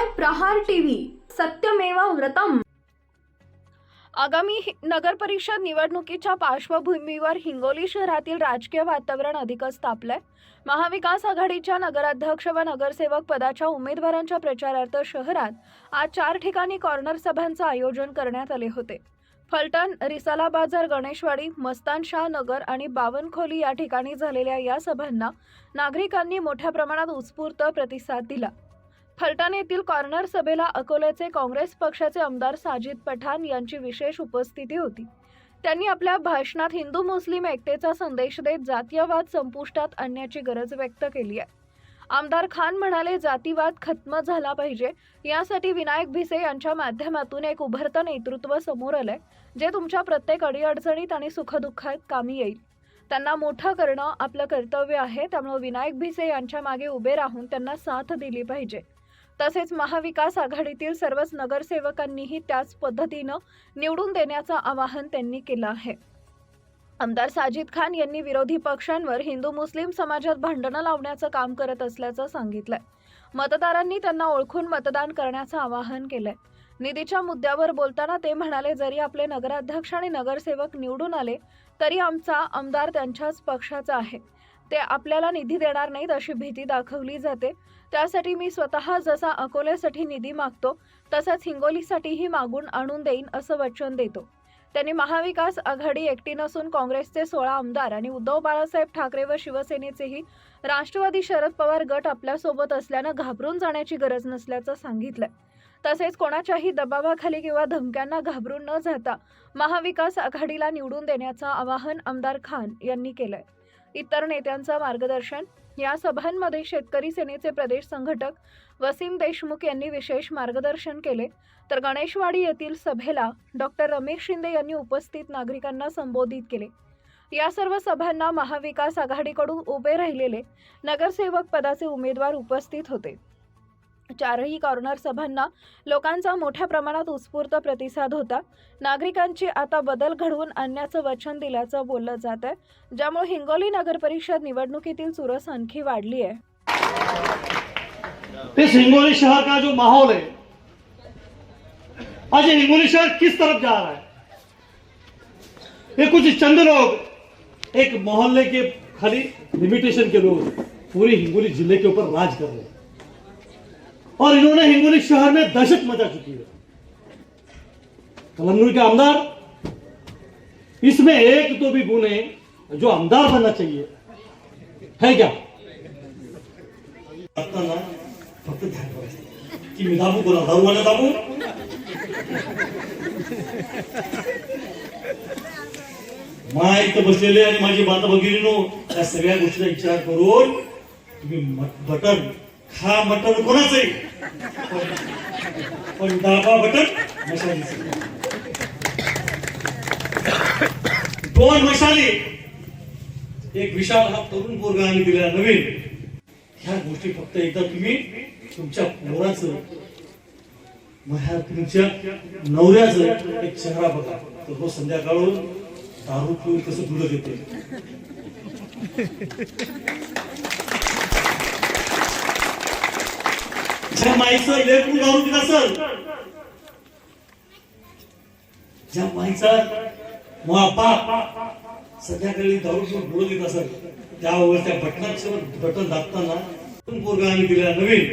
पाहताय प्रहार टीव्ही. सत्यमेवा व्रतम. आगामी नगर परिषद निवडणुकीच्या पार्श्वभूमीवर हिंगोली शहरातील राजकीय वातावरण अधिकच तापलंय. महाविकास आघाडीच्या नगराध्यक्ष व नगरसेवक पदाच्या उमेदवारांच्या प्रचारार्थ शहरात आज चार ठिकाणी कॉर्नर सभांचं आयोजन करण्यात आले होते. फलटण रिसाला बाजार गणेशवाडी मस्तान शाह नगर आणि बावनखोली या ठिकाणी झालेल्या या सभांना नागरिकांनी मोठ्या प्रमाणात उत्स्फूर्त प्रतिसाद दिला. फलटण येथील कॉर्नर सभेला अकोल्याचे काँग्रेस पक्षाचे आमदार साजिद पठाण यांची विशेष उपस्थिती होती. त्यांनी आपल्या भाषणात हिंदू मुस्लिम एकतेचा संदेश देत जातीयवाद संपुष्टात आणण्याची गरज व्यक्त केली आहे. आमदार खान म्हणाले जातीवाद खत्म झाला पाहिजे. यासाठी विनायक भिसे यांच्या माध्यमातून एक उभरतं नेतृत्व समोर आलंय जे तुमच्या प्रत्येक अडीअडचणीत आणि सुखदुःखात कामी येईल. त्यांना मोठं करणं आपलं कर्तव्य आहे. त्यामुळे विनायक भिसे यांच्या मागे उभे राहून त्यांना साथ दिली पाहिजे. तसेच महाविकास आघाडीतील सर्वच नगरसेवकांनीही त्याच पद्धतीनं निवडून देण्याचं आवाहन त्यांनी केलं आहे. आमदार साजिद खान यांनी विरोधी पक्षांवर हिंदू मुस्लिम समाजात भांडणं लावण्याचं काम करत असल्याचं सांगितलंय. मतदारांनी त्यांना ओळखून मतदान करण्याचं आवाहन केलंय. निधीच्या मुद्द्यावर बोलताना ते म्हणाले जरी आपले नगराध्यक्ष आणि नगरसेवक निवडून आले तरी आमचा आमदार त्यांच्याच पक्षाचा आहे. ते आपल्याला निधी देणार नाहीत अशी भीती दाखवली जाते. त्यासाठी मी स्वतः जसा अकोल्यासाठी निधी मागतो तसंच हिंगोलीसाठीही मागून आणून देईन असं वचन देतो. त्यांनी महाविकास आघाडी एकटी नसून काँग्रेसचे सोळा आमदार आणि उद्धव बाळासाहेब ठाकरे व शिवसेनेचेही राष्ट्रवादी शरद पवार गट आपल्यासोबत असल्यानं घाबरून जाण्याची गरज नसल्याचं सांगितलंय. तसेच कोणाच्याही दबावाखाली किंवा धमक्यांना घाबरून न जाता महाविकास आघाडीला निवडून देण्याचं आवाहन आमदार खान यांनी केलंय. इतर नेत्यांचं मार्गदर्शन. या सभांमध्ये शेतकरी सेनेचे प्रदेश संघटक वसीम देशमुख यांनी विशेष मार्गदर्शन केले. तर गणेशवाडी येथील सभेला डॉक्टर रमेश शिंदे यांनी उपस्थित नागरिकांना संबोधित केले. या सर्व सभांना महाविकास आघाडीकडून उभे राहिलेले नगरसेवक पदाचे उमेदवार उपस्थित होते. चारही कॉर्नर सभांना लोकांचा मोठ्या प्रमाणात उत्स्फूर्त प्रतिसाद होता. नागरिकांची आता बदल घडवून आणण्याचं वचन दिल्याचं बोललं जात आहे. ज्यामुळे हिंगोली नगर परिषद निवडणुकीतील चुरस आणखी वाढली आहे. इस हिंगोली शहर का जो माहौल है? आज हिंगोली शहर किस तरफ जा रहा है? ये कुछ चंद लोग एक मोहल्ले के खाली लिमिटेशन के लोग पूरे हिंगोली जिले के ऊपर राज कर रहे हैं। और इन्होंने हिंगोली शहर में दहशत मचा चुकी है। कलमनुर के आमदार इसमें एक तो भी गुने जो आमदार बनना चाहिए है क्या? असताना फक्त ध्यान की मी दाबू कोणा दारूवाला दाबू माय इथं बसलेले आणि माझी बांधा भगिनीनो या सगळ्या गोष्टीचा विचार करून तुम्ही बटन खा बटन कोणाच आहे? पण दाबा बटन मशालीचं. दोन मशाली. एक विशाल हा तरुण पोरगाने दिलेला नवीन. ह्या गोष्टी फक्त एकदा तुम्ही तुमच्या पोराचं ह्या तुमच्या नवऱ्याचं एक चेहरा बघा. तर रोज संध्याकाळून दारू पिऊन कसं दुध देते ज्या माईचं लेकरू दारू पित असल. ज्या माईचा बाप संध्याकाळी दारू बोलत डोळ देत त्यावर त्या बटनाचं बटन दाबताना पोरगा आम्ही दिलेला नवीन.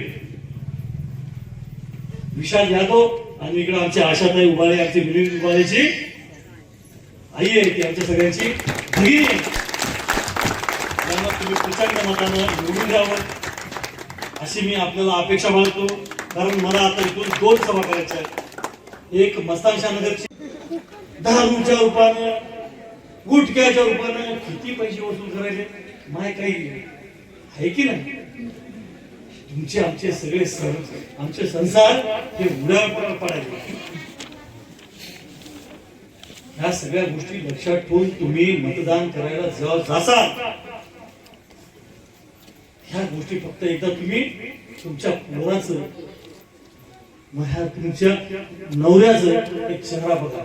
विशाल यादव आणि इकडे आमची आशाताई उभाळे आमची मिलिंद उभाळेची आई आहे ती आमच्या सगळ्यांची. भगिनी! आहे त्यांना तुम्ही प्रचंड मतानं निवडून द्यावं. अशी मी आपल्याला अपेक्षा बाळगतो. कारण मला आता इथून दोन सभा करायच्या आहेत. एक मस्तानशा नगरची. दारूच्या रूपानं गुटख्याच्या रूपानं किती पैसे वसूल करायचे? माय काही आहे की नाही? तुमचे आमचे सगळे सण आमचे संसार हे उड्या पडायचे. ह्या सगळ्या गोष्टी लक्षात ठेवून तुम्ही मतदान करायला जेव्हा जासाल ह्या गोष्टी फक्त एकदा तुम्ही तुमच्या पोराचं ह्या तुमच्या नवऱ्याचं एक चेहरा बघा.